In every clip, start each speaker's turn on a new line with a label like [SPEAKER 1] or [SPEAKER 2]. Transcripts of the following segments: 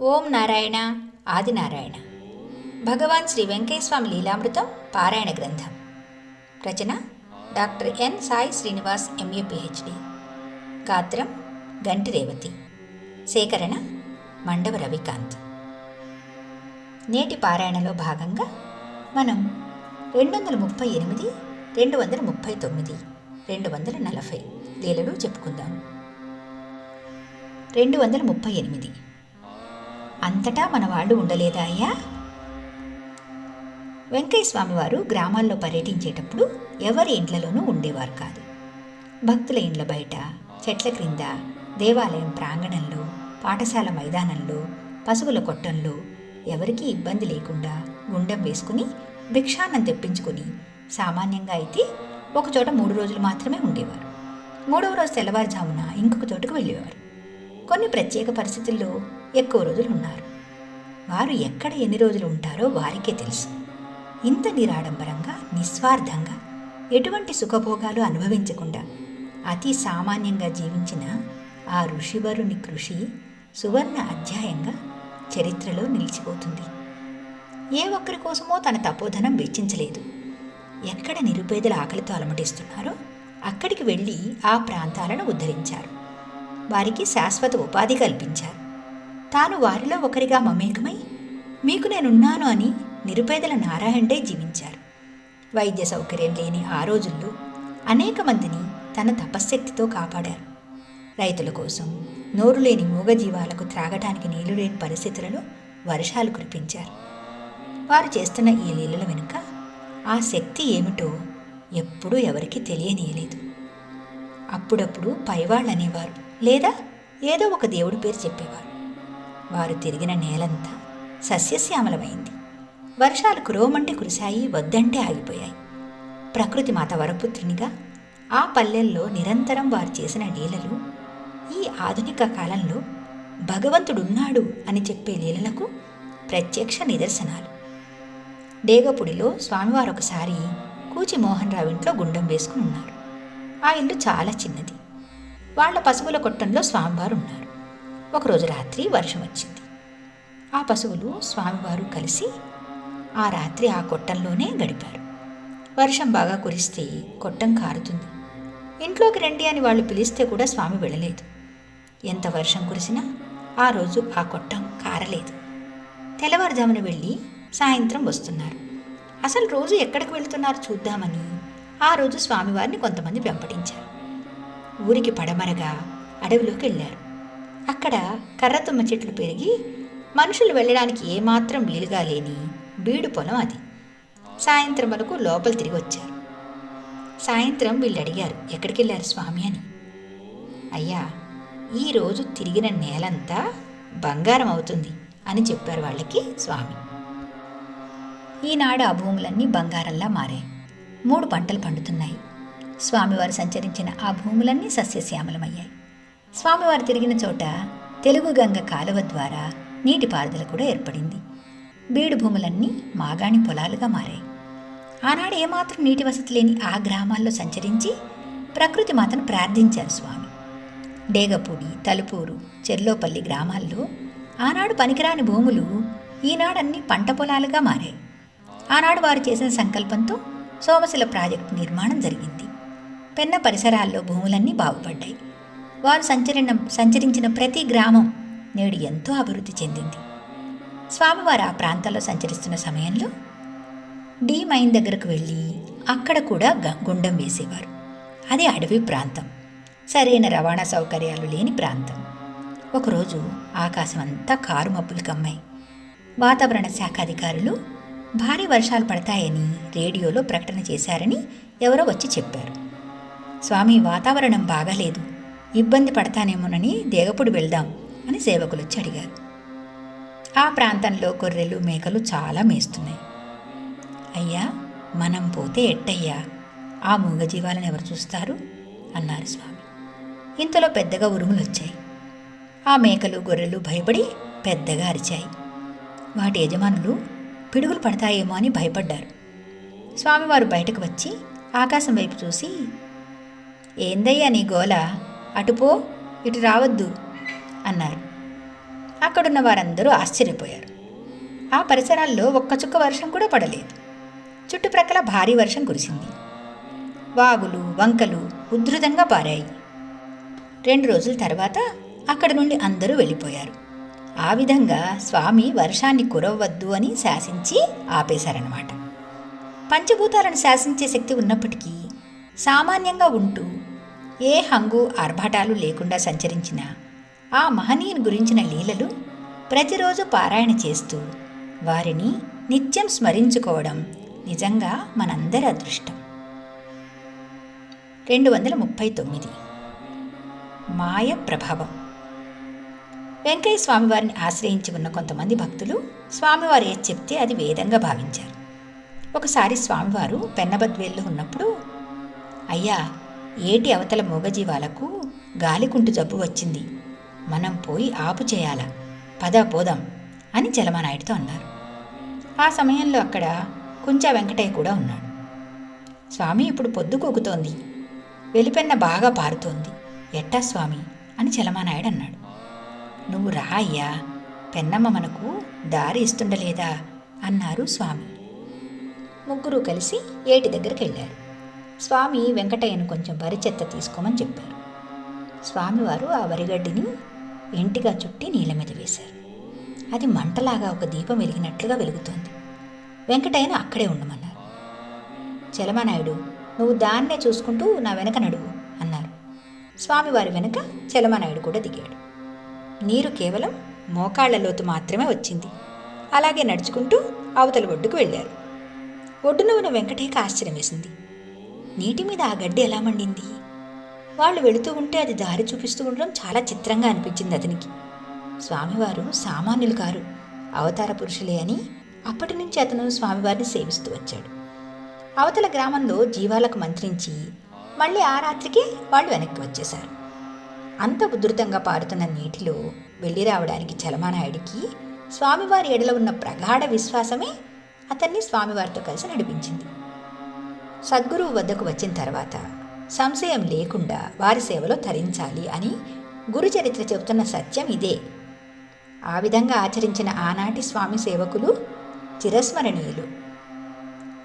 [SPEAKER 1] ఓం నారాయణ ఆదినారాయణ భగవాన్ శ్రీ వెంకయ్యస్వామి లీలామృతం పారాయణ గ్రంథం. రచన doctor N Sai Srinivas MA PhD గాత్రం గంటి రేవతి. సేకరణ మండవ రవికాంత్. నేటి పారాయణలో భాగంగా మనం రెండు వందల ముప్పై ఎనిమిది రెండు వందల ముప్పై తొమ్మిది రెండు వందల నలభై లీలలు చెప్పుకుందాం. రెండు వందల ముప్పై ఎనిమిది అంతటా మన వాళ్ళు ఉండలేదా అయ్యా? వెంకయ్య స్వామివారు గ్రామాల్లో పర్యటించేటప్పుడు ఎవరి ఇండ్లలోనూ ఉండేవారు కాదు. భక్తుల ఇండ్ల బయట చెట్ల క్రింద దేవాలయం ప్రాంగణంలో పాఠశాల మైదానంలో పశువుల కొట్టంలో ఎవరికీ ఇబ్బంది లేకుండా గుండెం వేసుకుని భిక్షాన్నం తెప్పించుకుని సామాన్యంగా అయితే ఒకచోట మూడు రోజులు మాత్రమే ఉండేవారు. మూడవ రోజు తెల్లవారుజామున ఇంకొక చోటుకు వెళ్ళేవారు. కొన్ని ప్రత్యేక పరిస్థితుల్లో ఎక్కువ రోజులు ఉన్నారు. వారు ఎక్కడ ఎన్ని రోజులు ఉంటారో వారికే తెలుసు. ఇంత నిరాడంబరంగా నిస్వార్థంగా ఎటువంటి సుఖభోగాలు అనుభవించకుండా అతి సామాన్యంగా జీవించిన ఆ ఋషివరుని కృషి సువర్ణ అధ్యాయంగా చరిత్రలో నిలిచిపోతుంది. ఏ ఒక్కరి కోసమో తన తపోధనం వెచ్చించలేదు. ఎక్కడ నిరుపేదల ఆకలితో అలమటిస్తున్నారో అక్కడికి వెళ్ళి ఆ ప్రాంతాలను ఉద్ధరించారు. వారికి శాశ్వత ఉపాధి కల్పించారు. తాను వారిలో ఒకరిగా మమేకమై మీకు నేనున్నాను అని నిరుపేదల నారాయణే జీవించారు. వైద్య సౌకర్యం లేని ఆ రోజుల్లో అనేక మందిని తన తపశ్శక్తితో కాపాడారు. రైతుల కోసం నోరు లేని మూగజీవాలకు త్రాగటానికి నీళ్ళు లేని పరిస్థితులలో వర్షాలు కురిపించారు. వారు చేస్తున్న ఈ లీలల వెనుక ఆ శక్తి ఏమిటో ఎప్పుడూ ఎవరికీ తెలియనీయలేదు. అప్పుడప్పుడు పైవాళ్ళు అనేవారు. లేదా ఏదో ఒక దేవుడి పేరు చెప్పేవారు. వారు తిరిగిన నేలంతా సస్యశ్యామలమైంది. వర్షాలు కురవమంటే కురిశాయి వద్దంటే ఆగిపోయాయి. ప్రకృతి మాత వరపుత్రునిగా ఆ పల్లెల్లో నిరంతరం వారు చేసిన లీలలు ఈ ఆధునిక కాలంలో భగవంతుడున్నాడు అని చెప్పే లీలలకు ప్రత్యక్ష నిదర్శనాలు. డేగపుడిలో స్వామివారు ఒకసారి కూచి మోహన్ రావు ఇంట్లో గుండం వేసుకుని ఉన్నారు. ఆ ఇల్లు చాలా చిన్నది. వాళ్ళ పశువుల కొట్టంలో స్వామివారు ఉన్నారు ఒకరోజు రాత్రి వర్షం వచ్చింది. ఆ పశువులు స్వామివారు కలిసి ఆ రాత్రి ఆ కొట్టంలోనే గడిపారు. వర్షం బాగా కురిస్తే కొట్టం కారుతుంది. ఇంట్లోకి రండి అని వాళ్ళు పిలిస్తే కూడా స్వామి వెళ్ళలేదు. ఎంత వర్షం కురిసినా ఆ రోజు ఆ కొట్టం కారలేదు. తెల్లవారుజామున వెళ్ళి సాయంత్రం వస్తున్నారు. అసలు రోజు ఎక్కడికి వెళ్తున్నారు చూద్దామని ఆ రోజు స్వామివారిని కొంతమంది వెంపటించారు ఊరికి పడమరగా అడవిలోకి వెళ్ళారు అక్కడ కర్రతుమ్మ చెట్లు పెరిగి మనుషులు వెళ్ళడానికి ఏమాత్రం వీలుగా లేని బీడు పొలం అది. సాయంత్రం వరకు లోపల తిరిగి వచ్చారు. సాయంత్రం వీళ్ళు అడిగారు ఎక్కడికి వెళ్ళారు స్వామి అని? అయ్యా ఈరోజు తిరిగిన నేలంతా బంగారం అవుతుంది అని చెప్పారు వాళ్ళకి స్వామి. ఈనాడు ఆ భూములన్నీ బంగారంలా మారాయి. మూడు పంటలు పండుతున్నాయి. స్వామివారు సంచరించిన ఆ భూములన్నీ సస్యశ్యామలమయ్యాయి. స్వామివారు తిరిగిన చోట తెలుగు గంగ కాలువ ద్వారా నీటిపారుదల కూడా ఏర్పడింది. బీడు భూములన్నీ మాగాణి పొలాలుగా మారాయి. ఆనాడు ఏమాత్రం నీటి వసతి లేని ఆ గ్రామాల్లో సంచరించి ప్రకృతి మాతను ప్రార్థించారు స్వామి. డేగపూడి తలుపూరు చెర్లోపల్లి గ్రామాల్లో ఆనాడు పనికిరాని భూములు ఈనాడన్నీ పంట పొలాలుగా మారాయి. ఆనాడు వారు చేసిన సంకల్పంతో సోమశిల ప్రాజెక్టు నిర్మాణం జరిగింది. పెన్న పరిసరాల్లో భూములన్నీ బాగుపడ్డాయి. వారు సంచరణ సంచరించిన ప్రతి గ్రామం నేడు ఎంతో అభివృద్ధి చెందింది. స్వామివారు ఆ ప్రాంతాల్లో సంచరిస్తున్న సమయంలో డీ మైన్ దగ్గరకు వెళ్ళి అక్కడ కూడా గ- గుండం వేసేవారు. అది అడవి ప్రాంతం. సరైన రవాణా సౌకర్యాలు లేని ప్రాంతం. ఒకరోజు ఆకాశం అంతా కారు మబ్బులు కమ్మాయి. వాతావరణ శాఖ అధికారులు భారీ వర్షాలు పడతాయని రేడియోలో ప్రకటన చేశారని ఎవరో వచ్చి చెప్పారు. స్వామి వాతావరణం బాగాలేదు. ఇబ్బంది పడతానేమోనని దేగపుడు వెళ్దాం అని సేవకులు వచ్చి అడిగారు. ఆ ప్రాంతంలో గొర్రెలు మేకలు చాలా మేస్తున్నాయి. అయ్యా మనం పోతే ఎట్టయ్యా? ఆ మూగజీవాలను ఎవరు చూస్తారు? అన్నారు స్వామి. ఇంతలో పెద్దగా ఉరుములు వచ్చాయి ఆ మేకలు గొర్రెలు భయపడి పెద్దగా అరిచాయి. వాటి యజమానులు పిడుగులు పడతాయేమో అని భయపడ్డారు. స్వామివారు బయటకు వచ్చి ఆకాశం వైపు చూసి ఏందయ్యా నీ గోల? అటుపో ఇటు రావద్దు అన్నారు. అక్కడున్న వారందరూ ఆశ్చర్యపోయారు. ఆ పరిసరాల్లో ఒక్క చుక్క వర్షం కూడా పడలేదు. చుట్టుప్రక్కల భారీ వర్షం కురిసింది. వాగులు వంకలు ఉధృతంగా పారాయి. రెండు రోజుల తర్వాత అక్కడ నుండి అందరూ వెళ్ళిపోయారు. ఆ విధంగా స్వామి వర్షాన్ని కురవద్దు అని శాసించి ఆపేశారన్నమాట. పంచభూతాలను శాసించే శక్తి ఉన్నప్పటికీ సామాన్యంగా ఉంటూ ఏ హంగు ఆర్భాటాలు లేకుండా సంచరించిన ఆ మహనీయుని గురించిన లీలలు ప్రతిరోజు పారాయణ చేస్తూ వారిని నిత్యం స్మరించుకోవడం నిజంగా మనందరి అదృష్టం. రెండు వందల ముప్పై తొమ్మిది. మాయ ప్రభావం. వెంకయ్య స్వామివారిని ఆశ్రయించి ఉన్న కొంతమంది భక్తులు స్వామివారు ఏది చెప్తే అది వేదంగా భావించారు. ఒకసారి స్వామివారు పెన్నబద్వేల్లో ఉన్నప్పుడు అయ్యా ఏటి అవతల మూగజీవాలకు గాలికుంటు జబ్బు వచ్చింది. మనం పోయి ఆపు చేయాలా? పద పోదాం అని చలమానాయుడితో అన్నారు. ఆ సమయంలో అక్కడ కుంచా వెంకటయ్య కూడా ఉన్నాడు. స్వామి ఇప్పుడు పొద్దు కూకుతోంది. వెలిపెన్న బాగా పారుతోంది. ఎట్టా స్వామి? అని చలమానాయుడు అన్నాడు. నువ్వు రా అయ్యా. పెన్నమ్మ మనకు దారి ఇస్తుండలేదా? అన్నారు స్వామి. ముగ్గురు కలిసి ఏటి దగ్గరికి వెళ్ళారు. స్వామి వెంకటయ్యను కొంచెం వరి చెత్త తీసుకోమని చెప్పారు. స్వామివారు ఆ వరిగడ్డిని ఎంటిగా చుట్టి నీళ్ళ మీద వేశారు. అది మంటలాగా ఒక దీపం వెలిగినట్లుగా వెలుగుతోంది. వెంకటయ్యను అక్కడే ఉండమన్నారు. చలమనాయుడు నువ్వు దాన్నే చూసుకుంటూ నా వెనక నడువు అన్నారు. స్వామివారి వెనుక చలమనాయుడు కూడా దిగాడు. నీరు కేవలం మోకాళ్ళ లోతు మాత్రమే వచ్చింది. అలాగే నడుచుకుంటూ అవతల ఒడ్డుకు వెళ్ళారు. ఒడ్డున ఉన్న వెంకటయ్యకు ఆశ్చర్యం వేసింది నీటి మీద ఆ గడ్డి ఎలా మండింది? వాళ్ళు వెళుతూ ఉంటే అది దారి చూపిస్తూ ఉండడం చాలా చిత్రంగా అనిపించింది అతనికి. స్వామివారు సామాన్యులు కారు అవతార పురుషులే అని అప్పటి నుంచి అతను స్వామివారిని సేవిస్తూ వచ్చాడు. అవతల గ్రామంలో జీవాలకు మంత్రించి మళ్ళీ ఆ రాత్రికి వాళ్ళు వెనక్కి వచ్చేశారు. అంత ఉధృతంగా పారుతున్న నీటిలో వెళ్ళి రావడానికి చలమానాయుడికి స్వామివారి ఎడల ఉన్న ప్రగాఢ విశ్వాసమే అతన్ని స్వామివారితో కలిసి నడిపించింది. సద్గురువు వద్దకు వచ్చిన తర్వాత సంశయం లేకుండా వారి సేవలో తరించాలి అని గురుచరిత్ర చెబుతున్న సత్యం ఇదే. ఆ విధంగా ఆచరించిన ఆనాటి స్వామి సేవకులు చిరస్మరణీయులు.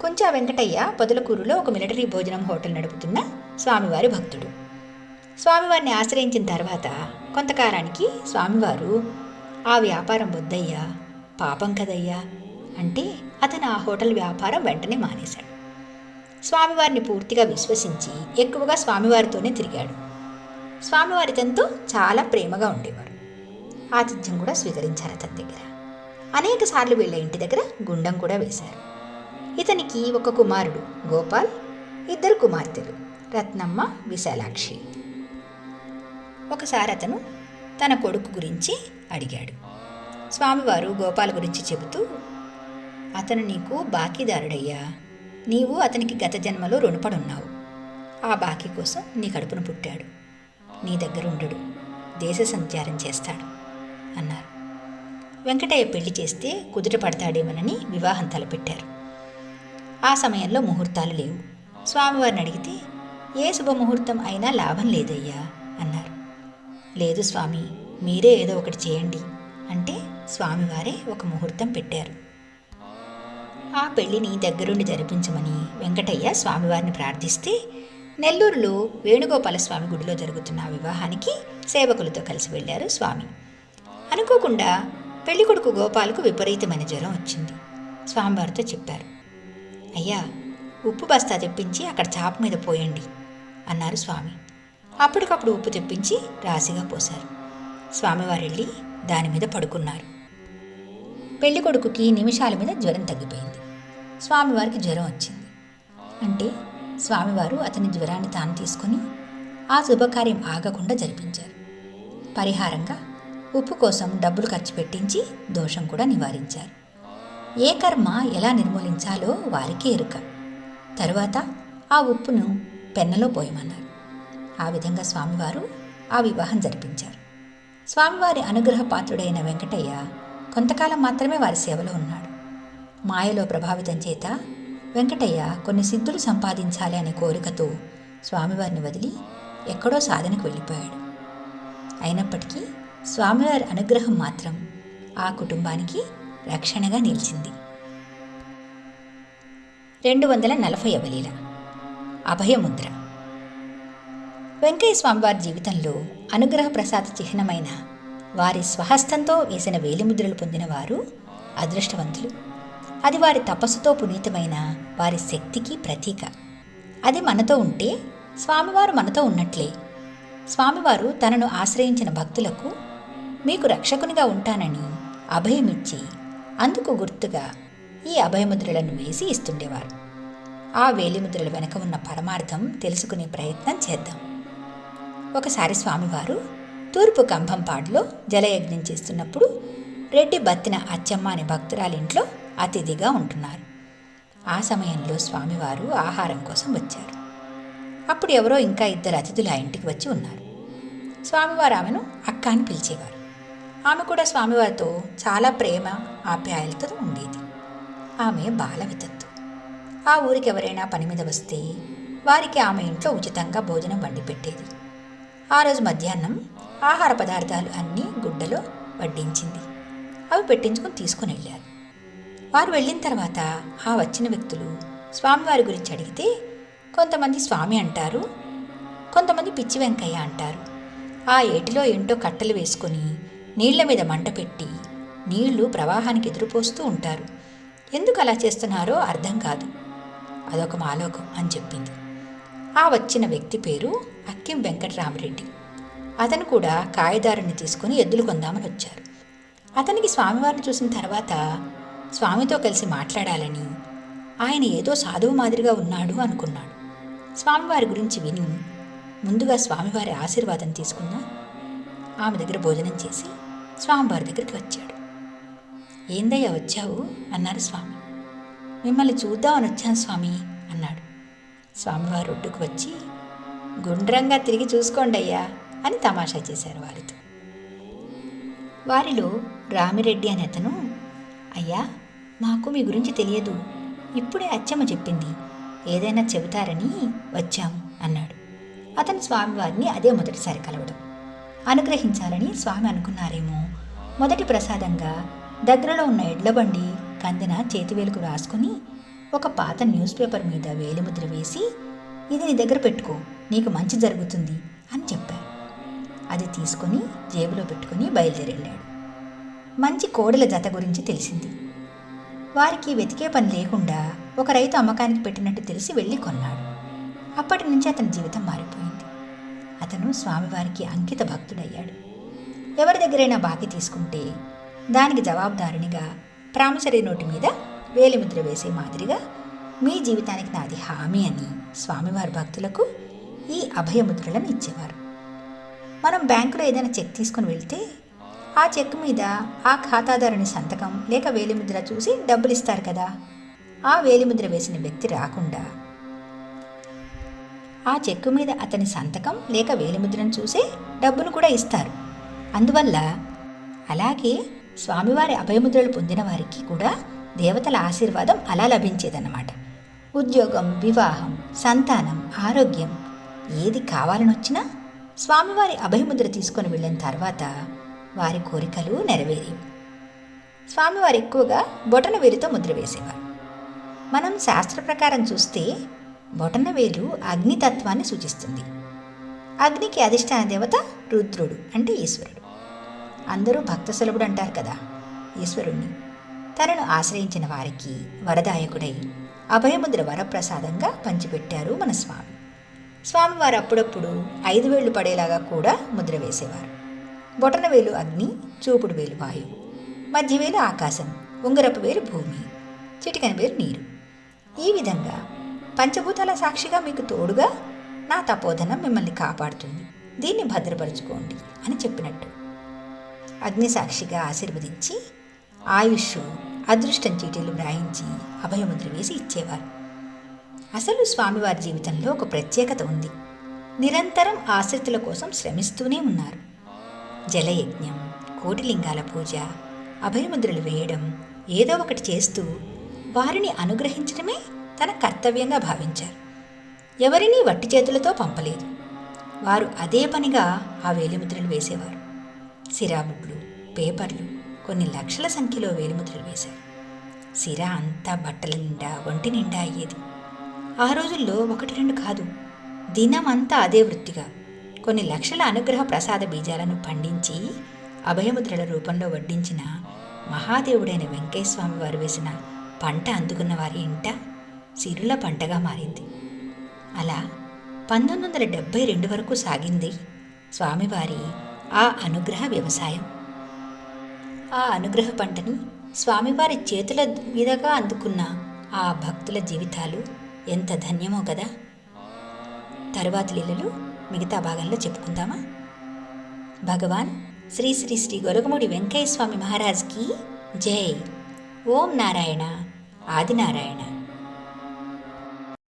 [SPEAKER 1] కొంచెం వెంకటయ్య పొదలకూరులో ఒక మిలిటరీ భోజనం హోటల్ నడుపుతున్న స్వామివారి భక్తుడు. స్వామివారిని ఆశ్రయించిన తర్వాత కొంతకాలానికి స్వామివారు ఆ వ్యాపారం వద్దయ్యా పాపం కదయ్యా అంటే అతను ఆ హోటల్ వ్యాపారం వెంటనే మానేశాడు. స్వామివారిని పూర్తిగా విశ్వసించి ఎక్కువగా స్వామివారితోనే తిరిగాడు. స్వామివారి తనతో చాలా ప్రేమగా ఉండేవారు. ఆతిథ్యం కూడా స్వీకరించారు అతని దగ్గర. అనేక సార్లు వీళ్ళ ఇంటి దగ్గర గుండం కూడా వేశారు. ఇతనికి ఒక కుమారుడు గోపాల్ ఇద్దరు కుమార్తెలు రత్నమ్మ విశాలాక్షి. ఒకసారి అతను తన కొడుకు గురించి అడిగాడు. స్వామివారు గోపాల్ గురించి చెబుతూ అతను నీకు బాకీదారుడయ్యా. నీవు అతనికి గత జన్మలో రుణపడున్నావు. ఆ బాకీ కోసం నీ కడుపును పుట్టాడు. నీ దగ్గర ఉండడు. దేశ సంచారం చేస్తాడు అన్నారు. వెంకటయ్య పెళ్ళి చేస్తే కుదుట పడతాడేమోనని వివాహం తలపెట్టారు. ఆ సమయంలో ముహూర్తాలు లేవు. స్వామివారిని అడిగితే ఏ శుభముహూర్తం అయినా లాభం లేదయ్యా అన్నారు. లేదు స్వామి మీరే ఏదో ఒకటి చేయండి అంటే స్వామివారే ఒక ముహూర్తం పెట్టారు. ఆ పెళ్ళిని దగ్గరుండి జరిపించమని వెంకటయ్య స్వామివారిని ప్రార్థిస్తే నెల్లూరులో వేణుగోపాల స్వామి గుడిలో జరుగుతున్న వివాహానికి సేవకులతో కలిసి వెళ్ళారు స్వామి. అనుకోకుండా పెళ్ళికొడుకు గోపాలకు విపరీతమైన జ్వరం వచ్చింది. స్వామివారితో చెప్పారు. అయ్యా ఉప్పు బస్తా తెప్పించి అక్కడ చాప మీద పోయండి అన్నారు స్వామి. అప్పటికప్పుడు ఉప్పు తెప్పించి రాశిగా పోశారు. స్వామివారు వెళ్ళి దాని మీద పడుకున్నారు. పెళ్ళి కొడుకుకి నిమిషాల మీద జ్వరం తగ్గిపోయింది. స్వామివారికి జ్వరం వచ్చింది. అంటే స్వామివారు అతని జ్వరాన్ని తాను తీసుకొని ఆ శుభకార్యం ఆగకుండా జరిపించారు. పరిహారంగా ఉప్పు కోసం డబ్బులు ఖర్చు పెట్టించి దోషం కూడా నివారించారు. ఏ కర్మ ఎలా నిర్మూలించాలో వారికి ఎరుక. తరువాత ఆ ఉప్పును పెన్నలో పోయమన్నారు. ఆ విధంగా స్వామివారు ఆ వివాహం జరిపించారు. స్వామివారి అనుగ్రహ పాత్రుడైన వెంకటయ్య కొంతకాలం మాత్రమే వారి సేవలో ఉన్నాడు. మాయలో ప్రభావితం చేత వెంకటయ్య కొన్ని సిద్ధులు సంపాదించాలి అనే కోరికతో స్వామివారిని వదిలి ఎక్కడో సాధనకు వెళ్ళిపోయాడు. అయినప్పటికీ స్వామివారి అనుగ్రహం మాత్రం ఆ కుటుంబానికి రక్షణగా నిలిచింది. రెండు వందల నలభై అవలీల అభయముద్ర. వెంకయ్య స్వామివారి జీవితంలో అనుగ్రహ ప్రసాద చిహ్నమైన వారి స్వహస్తంతో వేసిన వేలిముద్రలు పొందిన వారు అదృష్టవంతులు. అది వారి తపస్సుతో పునీతమైన వారి శక్తికి ప్రతీక. అది మనతో ఉంటే స్వామివారు మనతో ఉన్నట్లే. స్వామివారు తనను ఆశ్రయించిన భక్తులకు మీకు రక్షకునిగా ఉంటానని అభయమిచ్చి అందుకు గుర్తుగా ఈ అభయముద్రలను వేసి ఇస్తుండేవారు. ఆ వేలిముద్రల వెనక ఉన్న పరమార్థం తెలుసుకునే ప్రయత్నం చేద్దాం. ఒకసారి స్వామివారు తూర్పు కంభంపాడులో జలయజ్ఞం చేస్తున్నప్పుడు రెడ్డి బత్తిన అచ్చమ్మ అనే భక్తురాలింట్లో అతిథిగా ఉంటున్నారు. ఆ సమయంలో స్వామివారు ఆహారం కోసం వచ్చారు. అప్పుడు ఎవరో ఇంకా ఇద్దరు అతిథులు ఆ ఇంటికి వచ్చి ఉన్నారు. స్వామివారు ఆమెను అక్క అని పిలిచేవారు. ఆమె కూడా స్వామివారితో చాలా ప్రేమ ఆప్యాయలతో ఉండేది. ఆమె బాలవితత్తు ఆ ఊరికి ఎవరైనా పని మీద వస్తే వారికి ఆమె ఇంట్లో ఉచితంగా భోజనం వండి పెట్టేది. ఆ రోజు మధ్యాహ్నం ఆహార పదార్థాలు అన్నీ గుడ్డలో వడ్డించింది. అవి పెట్టించుకుని తీసుకుని వెళ్ళారు. వారు వెళ్ళిన తర్వాత ఆ వచ్చిన వ్యక్తులు స్వామివారి గురించి అడిగితే కొంతమంది స్వామి అంటారు కొంతమంది పిచ్చి వెంకయ్య అంటారు. ఆ ఏటిలో ఏంటో కట్టెలు వేసుకొని నీళ్ళ మీద మంట పెట్టి నీళ్ళు ప్రవాహానికి ఎదురుపోస్తూ ఉంటారు. ఎందుకు అలా చేస్తున్నారో అర్థం కాదు. అదొక మాలోకం అని చెప్పింది. ఆ వచ్చిన వ్యక్తి పేరు అక్కిం వెంకటరామరెడ్డి. అతను కూడా కాయదారుని తీసుకుని ఎద్దులు కొందామని వచ్చారు. అతనికి స్వామివారిని చూసిన తర్వాత స్వామితో కలిసి మాట్లాడాలని. ఆయన ఏదో సాధువు మాదిరిగా ఉన్నాడు అనుకున్నాడు. స్వామివారి గురించి విని ముందుగా స్వామివారి ఆశీర్వాదం తీసుకున్న ఆమె దగ్గర భోజనం చేసి స్వామివారి దగ్గరికి వచ్చాడు. ఏందయ్యా వచ్చావు? అన్నారు స్వామి. మిమ్మల్ని చూద్దామని వచ్చాను స్వామి అన్నాడు. స్వామివారు ఒడ్డుకు వచ్చి గుండ్రంగా తిరిగి చూసుకోండి అయ్యా అని తమాషా చేశారు వారితో. వారిలో రామిరెడ్డి అనే అతను అయ్యా మాకు మీ గురించి తెలియదు. ఇప్పుడే అచ్చమ్మ చెప్పింది. ఏదైనా చెబుతారని వచ్చాము అన్నాడు. అతను స్వామివారిని అదే మొదటిసారి కలవడం. అనుగ్రహించాలని స్వామి అనుకున్నారేమో. మొదటి ప్రసాదంగా దగ్గరలో ఉన్న ఎడ్లబండి కందిన చేతివేలుకు రాసుకుని ఒక పాత న్యూస్ పేపర్ మీద వేలిముద్ర వేసి ఇది నీ దగ్గర పెట్టుకో నీకు మంచి జరుగుతుంది అని చెప్పారు అది తీసుకొని జేబులో పెట్టుకుని బయలుదేరెళ్ళాడు మంచి కోడల జత గురించి తెలిసింది. వారికి వెతికే పని లేకుండా ఒక రైతు అమ్మకానికి పెట్టినట్టు తెలిసి వెళ్ళి కొన్నాడు. అప్పటి నుంచి అతని జీవితం మారిపోయింది. అతను స్వామివారికి అంకిత భక్తుడయ్యాడు. ఎవరి దగ్గరైనా బాకీ తీసుకుంటే దానికి జవాబుదారునిగా ప్రామిసరీ నోటు మీద వేలిముద్ర వేసే మాదిరిగా మీ జీవితానికి నాది హామీ అని స్వామివారి భక్తులకు ఈ అభయముద్రలను ఇచ్చేవారు. మనం బ్యాంకులో ఏదైనా చెక్ తీసుకుని వెళ్తే ఆ చెక్ మీద ఆ ఖాతాదారుని సంతకం లేక వేలిముద్ర చూసి డబ్బులు ఇస్తారు కదా. ఆ వేలిముద్ర వేసిన వ్యక్తి రాకుండా. ఆ చెక్కు మీద అతని సంతకం లేక వేలిముద్రను చూసే డబ్బును కూడా ఇస్తారు. అందువల్ల అలాగే స్వామివారి అభయముద్రలు పొందిన వారికి కూడా దేవతల ఆశీర్వాదం అలా లభించేదన్నమాట. ఉద్యోగం వివాహం సంతానం ఆరోగ్యం ఏది కావాలనొచ్చినా స్వామివారి అభయముద్ర తీసుకొని వెళ్ళిన తర్వాత వారి కోరికలు నెరవేరేవి స్వామివారు ఎక్కువగా బొటనవేలుతో ముద్ర వేసేవారు. మనం శాస్త్ర ప్రకారం చూస్తే బొటనవేలు అగ్నితత్వాన్ని సూచిస్తుంది. అగ్నికి అధిష్టాన దేవత రుద్రుడు అంటే ఈశ్వరుడు. అందరూ భక్త సులభుడు అంటారు కదా ఈశ్వరుణ్ణి. తనను ఆశ్రయించిన వారికి వరదాయకుడై అభయముద్ర వరప్రసాదంగా పంచిపెట్టారు మన స్వామి. స్వామివారు అప్పుడప్పుడు ఐదు వేళ్ళు పడేలాగా కూడా ముద్ర వేసేవారు. బొటన వేలు అగ్ని చూపుడు వేలు వాయువు మధ్య వేలు ఆకాశం ఉంగరపు వేలు భూమి చిటికన వేలు నీరు. ఈ విధంగా పంచభూతాల సాక్షిగా మీకు తోడుగా నా తపోధనం మిమ్మల్ని కాపాడుతుంది. దీన్ని భద్రపరుచుకోండి అని చెప్పినట్టు. అగ్ని సాక్షిగా ఆశీర్వదించి ఆయుష్ అదృష్టం చీటీలు వ్రాయించి అభయముద్ర వేసి ఇచ్చేవారు. అసలు స్వామివారి జీవితంలో ఒక ప్రత్యేకత ఉంది. నిరంతరం ఆశ్రితుల కోసం శ్రమిస్తూనే ఉన్నారు. జలయజ్ఞం కోటిలింగాల పూజ అభయముద్రలు వేయడం ఏదో ఒకటి చేస్తూ వారిని అనుగ్రహించడమే తన కర్తవ్యంగా భావించారు. ఎవరినీ వట్టి చేతులతో పంపలేదు. వారు అదే పనిగా ఆ వేలిముద్రలు వేసేవారు. సిరాబుడ్లు పేపర్లు కొన్ని లక్షల సంఖ్యలో వేలిముద్రలు వేశారు. సిర అంతా బట్టల నిండా ఒంటి నిండా అయ్యేది. ఆ రోజుల్లో ఒకటి రెండు కాదు దినం అంతా అదే వృత్తిగా కొన్ని లక్షల అనుగ్రహ ప్రసాద బీజాలను పండించి అభయముద్రల రూపంలో వడ్డించిన మహాదేవుడైన వెంకయ్యస్వామి వారు వేసిన పంట అందుకున్న వారి ఇంట సిరుల పంటగా మారింది. అలా పంతొమ్మిది వందల డెబ్భై రెండు వరకు సాగింది స్వామివారి ఆ అనుగ్రహ వ్యవసాయం. ఆ అనుగ్రహ పంటని స్వామివారి చేతుల మీదగా అందుకున్న ఆ భక్తుల జీవితాలు ఎంత ధన్యమో కదా. తరువాతి లీలలు మిగతా భాగంలో చెప్పుకుందామా? భగవాన్ శ్రీ శ్రీ శ్రీ గొరగముడి వెంకయ్య స్వామి మహారాజ్కి జై. ఓం నారాయణ. ఆదినారాయణ.